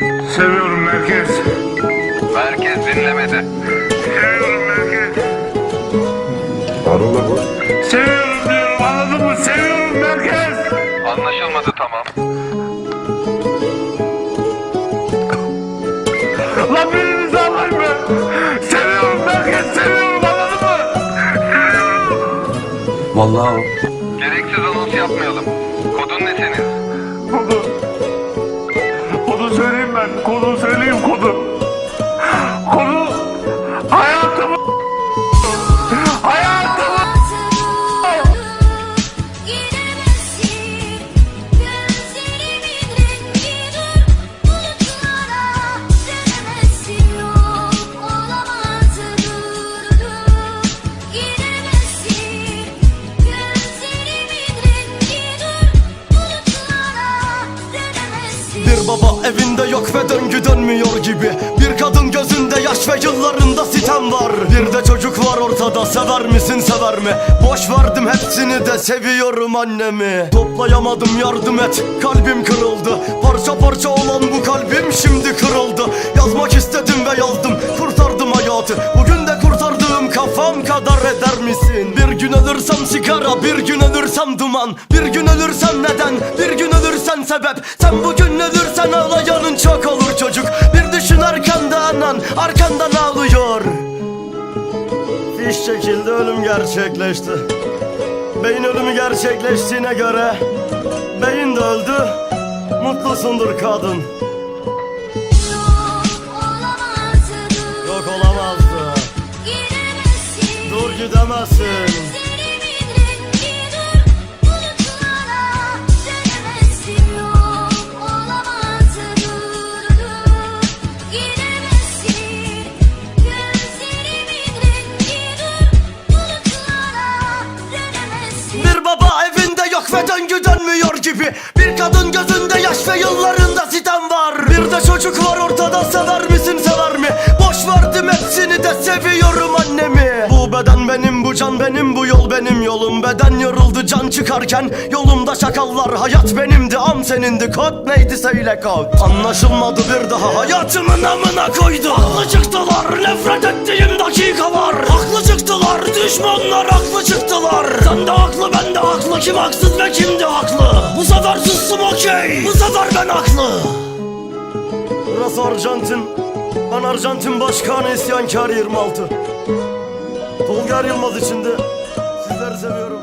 Seviyorum merkez. Merkez dinlemedi. Seviyorum merkez. Harun'la bu. Seviyorum diyorum anladın mı? Seviyorum merkez. Anlaşılmadı tamam. Lan birinizi alayım ben. Seviyorum merkez. Seviyorum anladın mı? Seviyorum. Vallahi Gereksiz anons yapmayalım. Kodun ne senin? Kodu. Kodu söyleyeyim ben. Kodu söyleyeyim kodu. Evinde yok ve döngü dönmüyor gibi. Bir kadın gözünde yaş ve yıllarında sitem var. Bir de çocuk var ortada sever misin sever mi? Boş verdim hepsini de seviyorum annemi. Toplayamadım yardım et. Kalbim kırıldı. Parça parça olan bu kalbim şimdi kırıldı. Yazmak istedim ve yazdım. Kurtardım hayatı. Bugün de kurtardığım kafam kadar eder misin? Bir gün ölürsem sigara bir gün ölürsem duman. Bir gün ölürsem neden? Bir gün ölürsen sebep. Sen bugün ölürsen ağlayanın arkandan ağlıyor Fiş çekildi ölüm gerçekleşti Beyin ölümü gerçekleştiğine göre Beyin de öldü Mutlusundur kadın Yok olamazdı Giremezsin Dur gidemezsin rengi ve döngü dönmüyor gibi. Bir kadın gözünde yaş ve yıllarında sitem var. Bir de çocuk var ortada sever misin sever mi? Boş verdim hepsini de seviyorum annemi. Bu beden benim bu can benim bu yol benim. Yolum Beden yoruldu can çıkarken. Yolumda şakallar Hayat benimdi am senindi. Kod neydi söyle kod. Anlaşılmadı bir daha hayatımın amına koydu. Haklı çıktılar nefret ettiğim dakikalar Haklı çıktılar düşmanlar haklı haklı kim haksız ve kimdi haklı? Bu sefer sustum okey. Bu sefer ben haklı. Burası Arjantin. Ben Arjantin Başkanı isyankar 26 Tolga Yılmaz içinde. Sizleri seviyorum